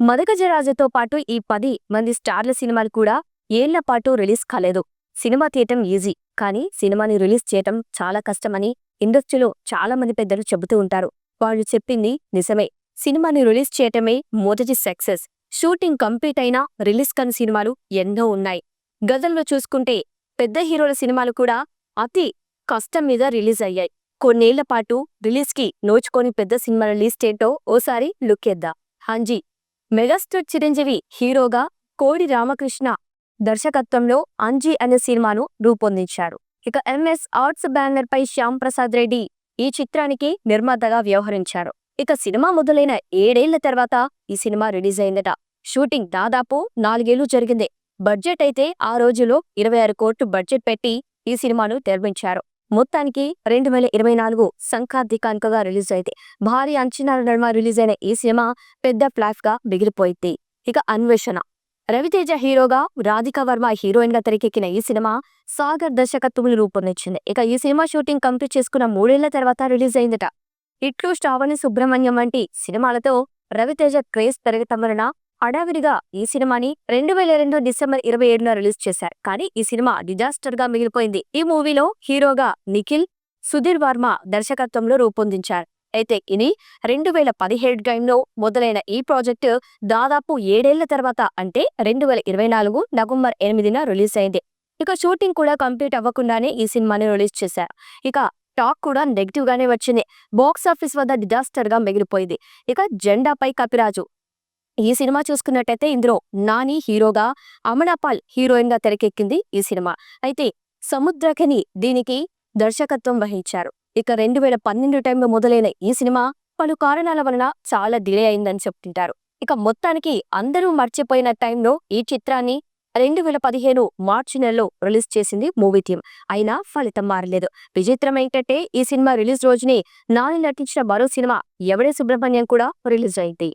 మదగజరాజతో పాటు ఈ పది మంది స్టార్ల సినిమాలు కూడా ఏళ్ళ పాటు రిలీజ్ కాలేదు. సినిమా తీయటం ఈజీ కానీ సినిమాని రిలీజ్ చేయటం చాలా కష్టమని ఇండస్ట్రీలో చాలా మంది పెద్దలు చెబుతూ ఉంటారు. వాళ్ళు చెప్పింది నిజమే. సినిమాని రిలీజ్ చేయటమే మొదటి సక్సెస్. షూటింగ్ కంప్లీట్ అయినా రిలీజ్ కాని సినిమాలు ఎన్నో ఉన్నాయి. గతంలో చూసుకుంటే పెద్ద హీరోల సినిమాలు కూడా అతి కష్టం మీద రిలీజ్ అయ్యాయి. కొన్నేళ్ళ పాటు రిలీజ్కి నోచుకొని పెద్ద సినిమా రిలీజ్ ఏంటో ఓసారి లుక్కేద్దా. హంజీ మెగాస్టార్ చిరంజీవి హీరోగా కోడి రామకృష్ణ దర్శకత్వంలో అంజీ అనే సినిమాను రూపొందించారు. ఇక ఎంఎస్ ఆర్ట్స్ బ్యానర్ పై శ్యామ్ ప్రసాద్ రెడ్డి ఈ చిత్రానికి నిర్మాతగా వ్యవహరించారు. ఇక సినిమా మొదలైన ఏడేళ్ళ తర్వాత ఈ సినిమా రిలీజ్ అయిందట. షూటింగ్ దాదాపు నాలుగేళ్ళు జరిగింది. బడ్జెట్ అయితే ఆ రోజులో ఇరవై ఆరు కోట్లు బడ్జెట్ పెట్టి ఈ సినిమాను నిర్మించారు. మొత్తానికి రెండు వేల ఇరవై నాలుగు సంక్రాంతి కనుకగా రిలీజ్ అయితే భారీ అంచనాల నడుమ రిలీజ్ అయిన ఈ సినిమా పెద్ద ఫ్లాప్గా మిగిలిపోయింది ఇక అన్వేషణ. రవితేజ హీరోగా రాధిక వర్మ హీరోయిన్గా తెరకెక్కిన ఈ సినిమా సాగర్ దర్శకత్వంలో రూపొందించింది. ఇక ఈ సినిమా షూటింగ్ కంప్లీట్ చేసుకున్న మూడేళ్ళ తర్వాత రిలీజ్ అయిందట. ఇట్లు శ్రావణి సుబ్రహ్మణ్యం వంటి సినిమాలతో రవితేజ క్రేజ్ పెరగటం వలన హడావిడిగా ఈ సినిమాని రెండు వేల రెండు డిసెంబర్ ఇరవై ఏడున రిలీజ్ చేశారు. కానీ ఈ సినిమా డిజాస్టర్గా మిగిలిపోయింది. ఈ మూవీలో హీరోగా నిఖిల్ సుధీర్ వర్మ దర్శకత్వంలో రూపొందించారు. అయితే ఇది రెండు వేల పదిహేడు టైంలో మొదలైన ఈ ప్రాజెక్టు దాదాపు ఏడేళ్ళ తర్వాత అంటే రెండు వేల ఇరవై నాలుగు నవంబర్ ఎనిమిదిన రిలీజ్ అయింది. ఇక షూటింగ్ కూడా కంప్లీట్ అవ్వకుండానే ఈ సినిమాని రిలీజ్ చేశారు. ఇక టాక్ కూడా నెగిటివ్ గానే వచ్చింది. బాక్స్ ఆఫీస్ వద్ద డిజాస్టర్గా మిగిలిపోయింది. ఇక జెండాపై కపిరాజు ఈ సినిమా చూసుకున్నట్టయితే ఇందులో నాని హీరోగా అమనాపాల్ హీరోయిన్గా తెరకెక్కింది ఈ సినిమా. అయితే సముద్రఖని దీనికి దర్శకత్వం వహించారు. ఇక రెండు వేల పన్నెండు టైంలో మొదలైన ఈ సినిమా పలు కారణాల వలన చాలా డిలే అయిందని చెప్తుంటారు. ఇక మొత్తానికి అందరూ మర్చిపోయిన టైంలో ఈ చిత్రాన్ని రెండు వేల పదిహేను మార్చి నెలలో రిలీజ్ చేసింది మూవీ టీం. అయినా ఫలితం మారలేదు. విచిత్రం ఏంటంటే ఈ సినిమా రిలీజ్ రోజునే నాని నటించిన మరో సినిమా ఎవడే సుబ్రహ్మణ్యం కూడా రిలీజ్ అయింది.